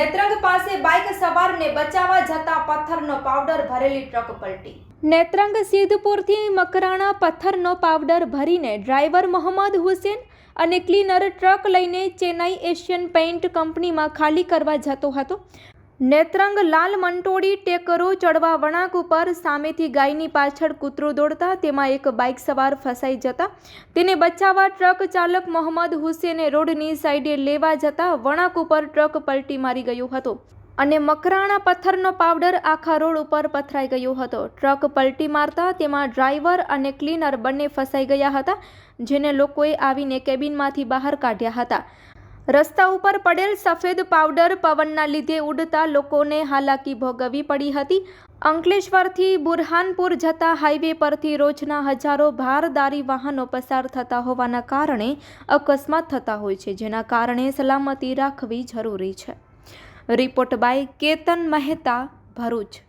નેત્રંગ પાસે બાઇક સવારને બચાવવા જતા પથ્થરનો પાવડર ભરેલી ટ્રક પલટી. નેત્રંગ સિદ્ધપુરથી મકરાણા પથ્થરનો પાવડર ભરીને ડ્રાઈવર મોહમ્મદ હુસેન અને ક્લીનર ટ્રક લઈને ચેન્નાઈ એશિયન પેઇન્ટ કંપનીમાં ખાલી કરવા જતો હતો. નેત્રંગ લાલ મંટોડી ટેકરો ચડવા વળાંક ઉપર સામેથી ગાયની પાછળ કૂતરો દોડતા તેમાં એક બાઇક સવાર ફસાઈ જતા તેને બચાવવા ટ્રક ચાલક મોહમ્મદ હુસેને રોડની સાઈડે લેવા જતા વળાંક ઉપર ટ્રક પલટી મારી ગયો હતો અને મકરાણા પથ્થરનો પાવડર આખા રોડ ઉપર પથરાઈ ગયો હતો. ટ્રક પલટી મારતા તેમાં ડ્રાઈવર અને ક્લીનર બંને ફસાઈ ગયા હતા, જેને લોકોએ આવીને કેબિનમાંથી બહાર કાઢ્યા હતા. રસ્તા ઉપર પડેલ સફેદ પાવડર પવનના લીધે ઉડતા લોકોને હાલાકી ભોગવવી પડી હતી. અંકલેશ્વરથી બુરહાનપુર જતા હાઈવે પરથી રોજના હજારો ભારદારી વાહનો પસાર થતા હોવાના કારણે અકસ્માત થતા હોય છે, જેના કારણે સલામતી રાખવી જરૂરી છે. Report by Ketan Mehta, Bharuch.